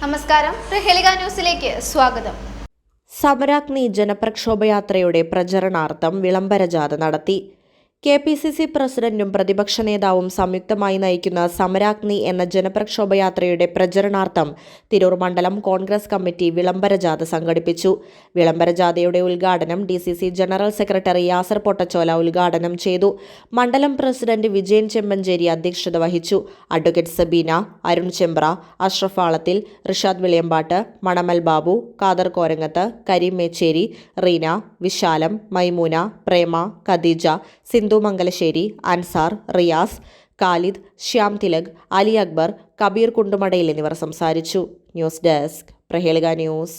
നമസ്കാരം. പ്രഹേലിക ന്യൂസിലേക്ക് സ്വാഗതം. സമരാഗ്നി ജനപ്രക്ഷോഭയാത്രയുടെ പ്രചരണാർത്ഥം വിളംബര ജാഥ നടത്തി. കെ പി സി സി പ്രസിഡന്റും പ്രതിപക്ഷ നേതാവും സംയുക്തമായി നയിക്കുന്ന സമരാഗ്നി എന്ന ജനപ്രക്ഷോഭയാത്രയുടെ പ്രചരണാർത്ഥം തിരൂർ മണ്ഡലം കോൺഗ്രസ് കമ്മിറ്റി വിളംബര ജാഥ സംഘടിപ്പിച്ചു. വിളംബര ജാഥയുടെ ഉദ്ഘാടനം D C C general secretary Yasar Pottachola ഉദ്ഘാടനം ചെയ്തു. മണ്ഡലം പ്രസിഡന്റ് വിജയൻ ചെമ്പഞ്ചേരി അധ്യക്ഷത വഹിച്ചു. അഡ്വക്കേറ്റ് സബീന അരുൺ ചെമ്പ്ര അഷ്റഫ് ആളത്തിൽ റിഷാദ് വിളിയമ്പാട്ട് മണമൽ ബാബു ഖാദർ കോരങ്ങത്ത് കരീം മേച്ചേരി റീന വിശാലം മൈമൂന പ്രേമ ഖദീജ സിന്ധു മംഗലശ്ശേരി അൻസാർ റിയാസ് കാലിദ് ശ്യാം തിലക് അലി അക്ബർ കബീർ കുണ്ടുമടയിൽ എന്നിവർ സംസാരിച്ചു. News desk Prahelika news.